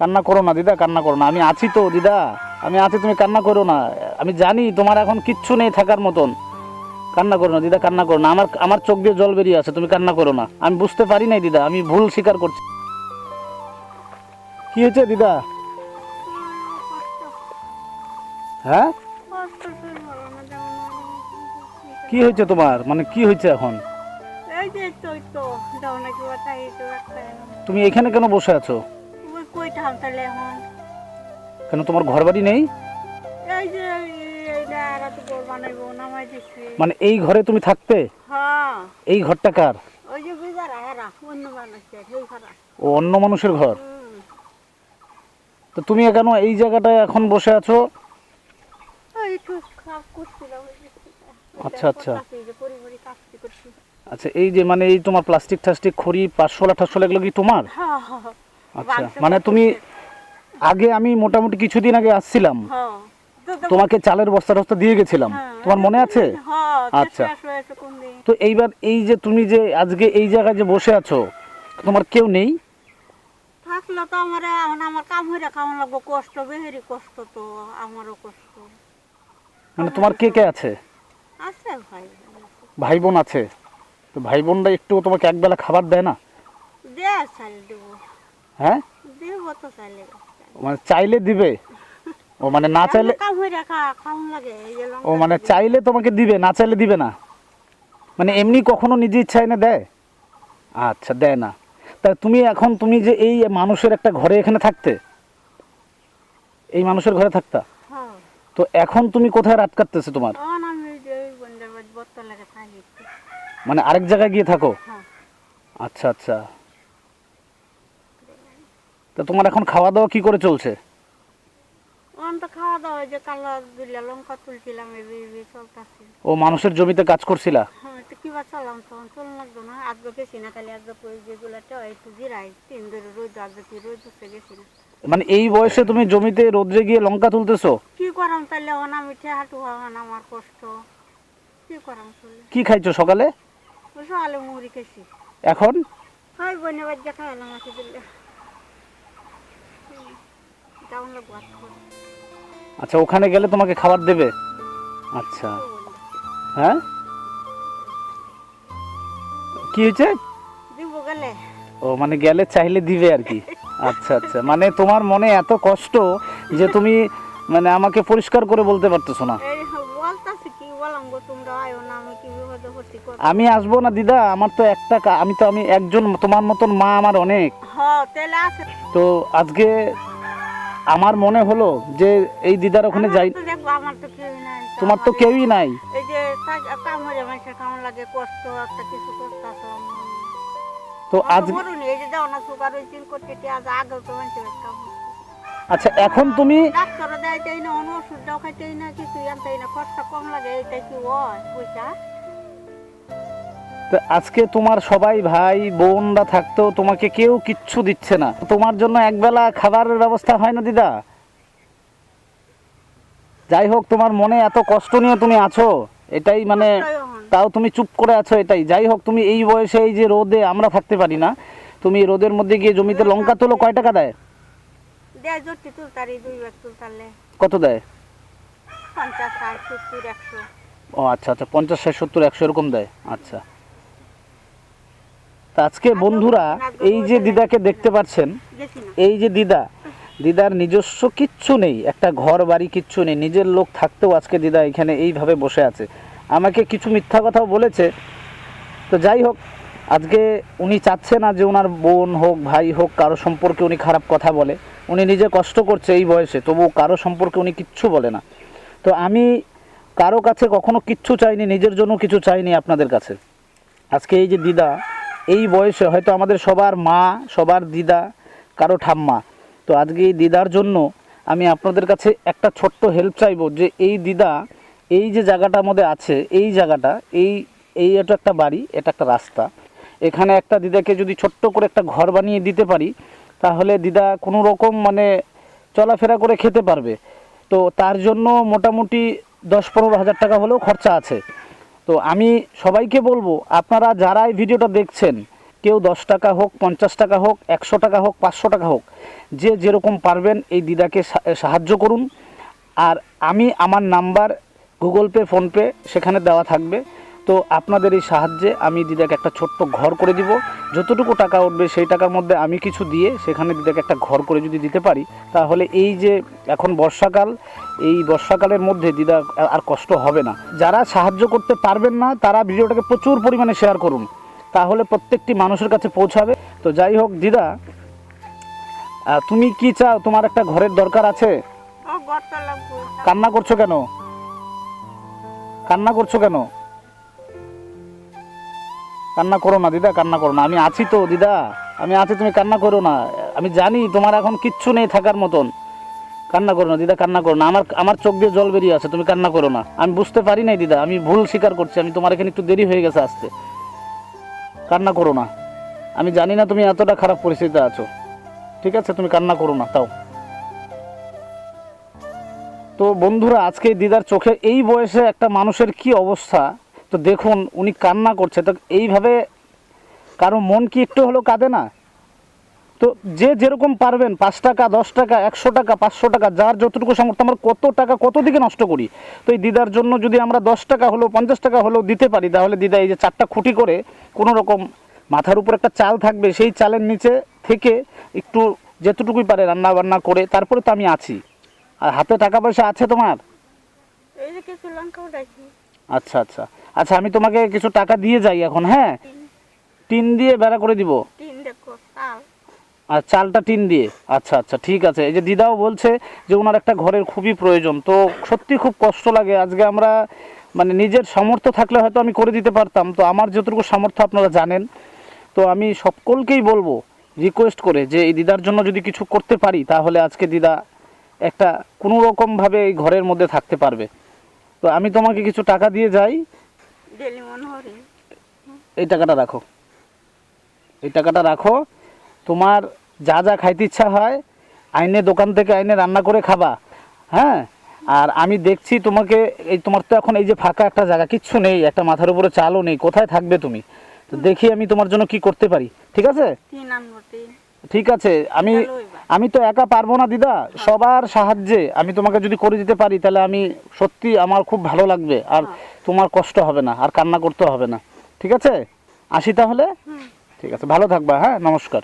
কান্না করো না দিদা কান্না করো না। আমি আছি তো দিদা। আমি আছি তুমি কান্না করো না। আমি জানি তোমার এখন কিচ্ছু নেই থাকার মতন। কান্না করো না দিদা কান্না করো না। আমার আমার চোখ দিয়ে জল বেরিয়ে আছে তুমি কান্না করো না। আমি বুঝতে পারি নাই দিদা। আমি ভুল স্বীকার করছি। কি হয়েছে দিদা? হ্যাঁ? কি হয়েছে তোমার? মানে কি হয়েছে এখন? তুমি এখানে কেন বসে আছো? কই ঠাম তাহলে এখন? কেন তোমার ঘর বাড়ি নেই? এই যে এইটা আর তো গোল বানাইবো নামাই দিছি। মানে এই ঘরে তুমি থাকতে? হ্যাঁ। এই ঘরটা কার? ওই যে বিজারা হেরা অন্য বানাইছে সেই খারাপ ও অন্য মানুষের ঘর? তো তুমি কেন এই জায়গাটায় এখন বসে আছো? একটু খারাপ করছিলাম আচ্ছা, আচ্ছা। আচ্ছা এই যে মানে এই তোমার প্লাস্টিক টাস্টিক খড়ি পাঁচশোলা ঠাসশোলা এগুলো কি তোমার? হ্যাঁ হ্যাঁ। আচ্ছা। মানে তুমি আগে আমি মোটামুটি কিছুদিন আগে আসছিলাম। হ্যাঁ। তোমাকে চালের বস্তা টস্তা দিয়ে গেছিলাম। হ্যাঁ, তোমার মনে আছে? হ্যাঁ আচ্ছা। তো এইবার এই যে তুমি যে আজকে এই জায়গায় যে বসে আছো তোমার কেউ নেই? থাকলে তো আমার আমার কাম হইরা কাম লাগবো কষ্ট বেহেরি কষ্ট তো আমারও কষ্ট। মানে তোমার কে কে আছে? আছে ভাই ভাই বোন আছে? তো ভাই বোনরা একটু তোমাকে একবেলা খাবার দেয় না? দে চাল দেবো। হ্যাঁ? চাইলে মানে চাইলে দিবে? ও মানে না চাইলে ও মানে চাইলে তোমাকে দিবে না চাইলে দিবে না? মানে এমনি কখনো নিজে ইচ্ছা এনে দেয়? আচ্ছা দেয় না। তা তুমি এখন তুমি যে এই মানুষের একটা ঘরে এখানে থাকতে এই মানুষের ঘরে থাকতা? হ্যাঁ। তো এখন তুমি কোথায় রাত কাটতেছে তোমার? মানে আরেক জায়গায় গিয়ে থাকো? হ্যাঁ। আচ্ছা আচ্ছা। তা তোমার এখন খাওয়া দাওয়া কি করে চলছে? তখন তো খাওয়া দাওয়া ওই যে কালো দিলে লঙ্কা তুলছিলাম এই এই চলতেছে। ও মানুষের জমিতে কাজ করছিলা? হ্যাঁ মানে এই বয়সে তুমি জমিতে রোদ্রে গিয়ে লঙ্কা তুলতেছো? কি করাম তাহলে এখন মিঠে হাঁটু আমার কষ্ট। কি করাম কি খাইছো সকালে? সকালে মুড়ি খেয়েছি এখন? ওই বনে বাজ্যা খাওয়ালাম দিলে যাওয়ান লাগবো আর তো। আচ্ছা ওখানে গেলে তোমাকে খাবার দেবে? আচ্ছা। হ্যাঁ? কি হয়েছে? ও মানে গেলে চাইলে দিবে আর কি। আচ্ছা আচ্ছা। মানে তোমার মনে এত কষ্ট যে তুমি মানে আমাকে পরিষ্কার করে বলতে পারতেছো না। আমি আসব না দিদা? আমার তো একটা আমি তো আমি একজন তোমার মতন মা আমার অনেক। তো আজকে আমার মনে হলো যে এই দিদার ওখানে যাই তোমার তো কেউই নাই। তো আজ। আচ্ছা এখন তুমি ডাক্তার দেয়তেই না ওষুধটাও খাইতেই না কিছু আনতেই না খরচা কম লাগে এইটাই কি হয় পয়সা তো আজকে তোমার সবাই ভাই বোনরা থাকতেও তোমাকে কেউ কিচ্ছু দিচ্ছে না। তোমার জন্য একবেলা খাবারের ব্যবস্থা হয় না দিদা? যাই হোক তোমার মনে এত কষ্ট নিয়ে তুমি আছো? এটাই মানে তাও তুমি চুপ করে আছো এটাই। যাই হোক তুমি এই বয়সে এই যে রোদে আমরা থাকতে পারি না তুমি রোদের মধ্যে গিয়ে জমিতে লঙ্কা তোলো কয় টাকা দেয়? কত দেয়? ও আচ্ছা আচ্ছা পঞ্চাশ ষাট সত্তর একশো এরকম দেয়। আচ্ছা। আজকে বন্ধুরা এই যে দিদাকে দেখতে পাচ্ছেন, এই যে দিদা, দিদার নিজস্ব কিচ্ছু নেই, একটা ঘর বাড়ি কিচ্ছু নেই, নিজের লোক থাকতেও আজকে দিদা এখানে এইভাবে বসে আছে। আমাকে কিছু মিথ্যা কথাও বলেছে। তো যাই হোক, আজকে উনি চাচ্ছে না যে ওনার বোন হোক, ভাই হোক, কারও সম্পর্কে উনি খারাপ কথা বলে। উনি নিজে কষ্ট করছে এই বয়সে তবু কারও সম্পর্কে উনি কিচ্ছু বলে না। তো আমি কারও কাছে কখনো কিচ্ছু চাইনি, নিজের জন্য কিছু চাইনি আপনাদের কাছে। আজকে এই যে দিদা এই বয়সে হয়তো আমাদের সবার মা, সবার দিদা, কারও ঠাম্মা। তো আজকে এই দিদার জন্য আমি আপনাদের কাছে একটা ছোট্ট হেল্প চাইব যে এই দিদা এই যে জায়গাটার মধ্যে আছে, এই জায়গাটা, এই এই এটা একটা বাড়ি, এটা একটা রাস্তা। এখানে একটা দিদাকে যদি ছোট্ট করে একটা ঘর বানিয়ে দিতে পারি, তাহলে দিদা কোনো রকম মানে চলাফেরা করে খেতে পারবে। তো তার জন্য মোটামুটি দশ পনেরো হাজার টাকা হলেও খরচা আছে। তো আমি সবাইকে বলব, আপনারা যারা এই ভিডিওটা দেখছেন, কেউ দশ টাকা হোক, পঞ্চাশ টাকা হোক, একশো টাকা হোক, পাঁচশো টাকা হোক, যে যেরকম পারবেন এই দিদাকে সাহায্য করুন। আর আমি আমার নাম্বার গুগল পে ফোনপে সেখানে দেওয়া থাকবে। তো আপনাদের এই সাহায্যে আমি দিদাকে একটা ছোট্ট ঘর করে দিব। যতটুকু টাকা উঠবে সেই টাকার মধ্যে আমি কিছু দিয়ে সেখানে দিদাকে একটা ঘর করে যদি দিতে পারি তাহলে এই যে এখন বর্ষাকাল এই বর্ষাকালের মধ্যে দিদা আর- কষ্ট হবে না। যারা সাহায্য করতে পারবেন না তারা ভিডিওটাকে প্রচুর পরিমাণে শেয়ার করুন। তাহলে প্রত্যেকটি মানুষের কাছে পৌঁছাবে। তো যাই হোক দিদা তুমি কি চাও? তোমার একটা ঘরের দরকার আছে? কান্না করছ কেন? কান্না করছ কেন? কান্না করো না, দিদা, কান্না করো না। আমি আছি তো, দিদা। আমি আছি, তুমি কান্না করো না। আমি জানি তোমার এখন কিচ্ছু নেই থাকার মতন। কান্না করো না, দিদা, কান্না করো না। আমার আমার চোখ দিয়ে জল বেরিয়ে আছে, তুমি কান্না করো না। আমি বুঝতে পারি নাই, দিদা। আমি ভুল স্বীকার করছি। আমি তোমার এখানে একটু দেরি হয়ে গেছে আসতে। কান্না করো না। আমি জানি না তুমি এতটা খারাপ পরিস্থিতিতে আছো। ঠিক আছে, তুমি কান্না করো না, তাও। তো বন্ধুরা, আজকে দিদার চোখে এই বয়সে একটা মানুষের কি অবস্থা? তো দেখুন উনি কান্না করছে। তো এইভাবে কারও মন কি একটু হলেও কাঁদে না? তো যে যেরকম পারবেন পাঁচ টাকা দশ টাকা একশো টাকা পাঁচশো টাকা যার যতটুকু সামর্থ্য আমরা কত টাকা কত দিকে নষ্ট করি? তো এই দিদার জন্য যদি আমরা দশ টাকা হলেও পঞ্চাশ টাকা হলেও দিতে পারি তাহলে দিদা এই যে চারটা খুঁটি করে কোনো রকম মাথার উপর একটা চাল থাকবে সেই চালের নিচে থেকে একটু যেতটুকুই পারে রান্না বান্না করে তারপরে তো আমি আছি। আর হাতে টাকা পয়সা আছে তোমার? আচ্ছা আচ্ছা। আচ্ছা আমি তোমাকে কিছু টাকা দিয়ে যাই এখন হ্যাঁ? টিন দিয়ে বেড়া করে দিব? আর চালটা টিন দিয়ে? আচ্ছা আচ্ছা ঠিক আছে। এই যে দিদাও বলছে যে ওনার একটা ঘরের খুবই প্রয়োজন তো সত্যি খুব কষ্ট লাগে। আজকে আমরা মানে নিজের সামর্থ্য থাকলে হয়তো আমি করে দিতে পারতাম। তো আমার যতটুকু সামর্থ্য আপনারা জানেন তো আমি সকলকেই বলব রিকোয়েস্ট করে যে এই দিদার জন্য যদি কিছু করতে পারি তাহলে আজকে দিদা একটা কোনো রকমভাবে এই ঘরের মধ্যে থাকতে পারবে। তো আমি তোমাকে কিছু টাকা দিয়ে যাই। এই টাকাটা রাখো। এই টাকাটা রাখো। তোমার যা যা খাইতে ইচ্ছা হয় আইনে দোকান থেকে আইনে রান্না করে খাবা। হ্যাঁ? আর আমি দেখছি তোমাকে এই তোমার তো এখন এই যে ফাঁকা একটা জায়গা কিচ্ছু নেই একটা মাথার উপরে চালও নেই কোথায় থাকবে তুমি? তো দেখি আমি তোমার জন্য কি করতে পারি। ঠিক আছে? ঠিক আছে আমি। আমি তো একা পারব না দিদা। সবার সাহায্যে আমি তোমাকে যদি করে দিতে পারি তাহলে আমি সত্যি আমার খুব ভালো লাগবে। আর তোমার কষ্ট হবে না আর কান্না করতে হবে না। ঠিক আছে? আসি তাহলে? ঠিক আছে ভালো থাকবা হ্যাঁ? নমস্কার।